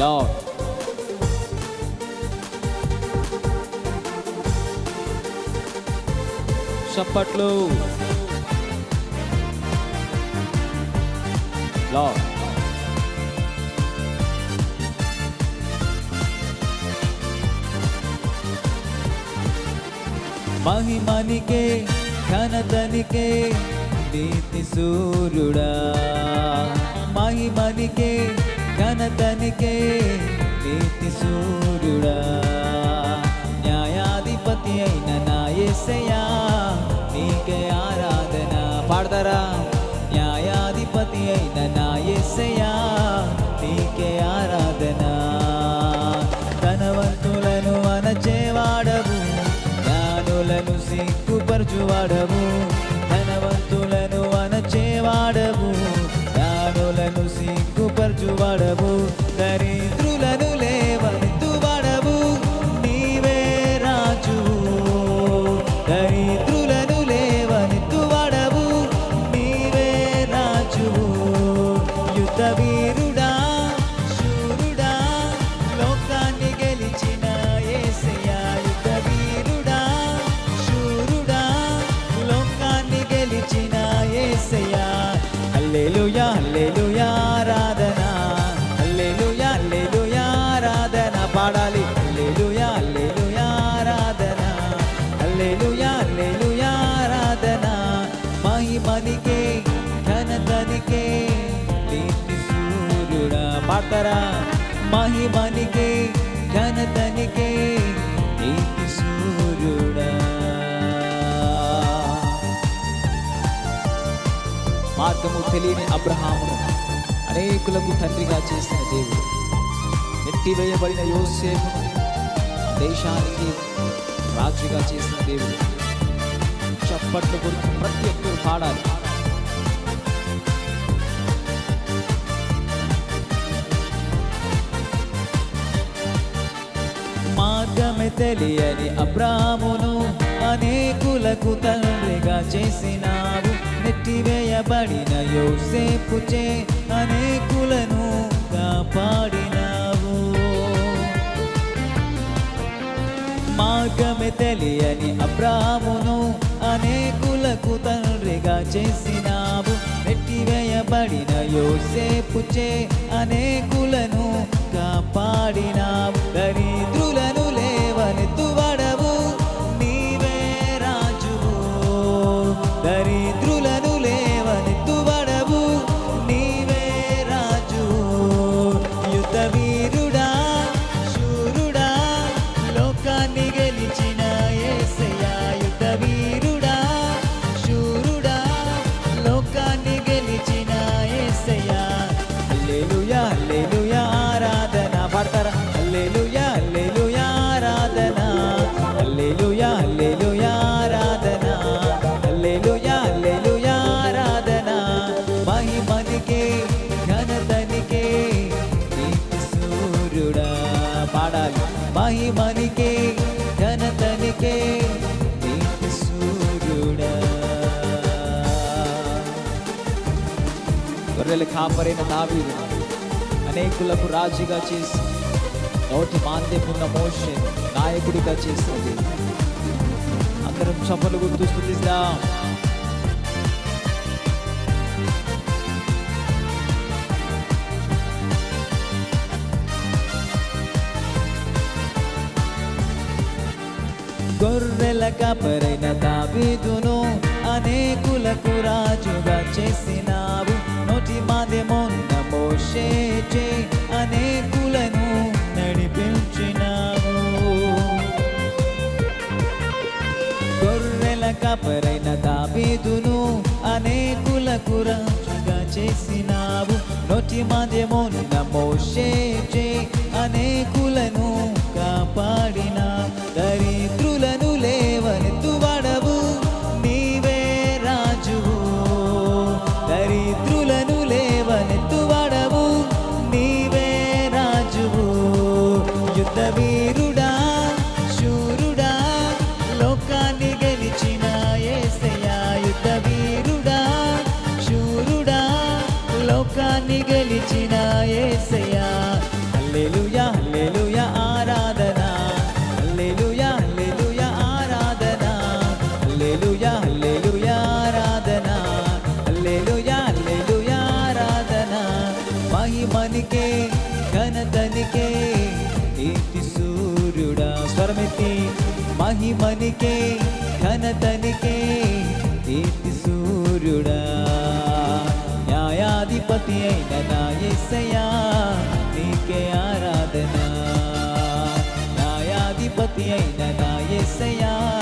Lord చప్పట్లు lord మహిమనికే ఘనతనికే నీతి సూర్యుడా. మహిమనికే ఘనతనికే నీతి సూర్యుడా. న్యాయాధిపతి అయిన నా ఎసయా నీకే ఆరాధన పాడతారా? న్యాయాధిపతి అయిన నా ఎసయా నీకే ఆరాధన. ధనవంతులను అనచేవాడవు జ్ఞానులను సిగ్గుపరచువాడవు ధనవంతులను సిగ్గుపరచువాడవు సూర్యుడా మహిమనికే ఘనతనికే నీతి సూర్యుడా. మార్గము తెలియని అబ్రహామును అనేకులకు తండ్రిగా చేసిన దేవుడు. నెట్టివేయబడిన యోసేపును దేశానికి రాజుగా చేసిన దేవుడు. చప్పట్లు గురించి ప్రతి ఒక్కరు పాడాలి. తెలియని అబ్రామును అనేకులకు తండ్రిగా చేసినావు. నెట్టివేయబడిన యోసేపుచే అనేకులను కాపాడినావు. మార్గమే తెలియని అబ్రామును అనేకులకు తండ్రిగా చేసినావు. నెట్టివేయబడిన యోసేపుచే అనేకులను గొర్రెల కాపరైన దావీదు అనేకులకు రాజుగా చేసి నోటి మాంద్యమున్న మోషే నాయకుడిగా చేసింది అందరం చప్పలు గుర్తు స్థుతిస్తాం గొర్రెల కాపరైన దావీదును అనేకులకు రాజుగా చేసినావు. నోటి మాధ్యమున్న మోషేచే అనేకులను నడిపించినావు. గొర్రెల కాపరైన దావీదును అనేకులకు రాజుగా చేసినావు. నోటి మాధ్యమున్న మోషేచే అనేకులను కాపాడిన మహిమనికే ఘనతనికే కీర్తి సూర్యుడా. న్యాయాధిపతి అయిన నా ఎస్సయా నీకే ఆరాధన. న్యాయాధిపతి అయిన నా ఎస్సయా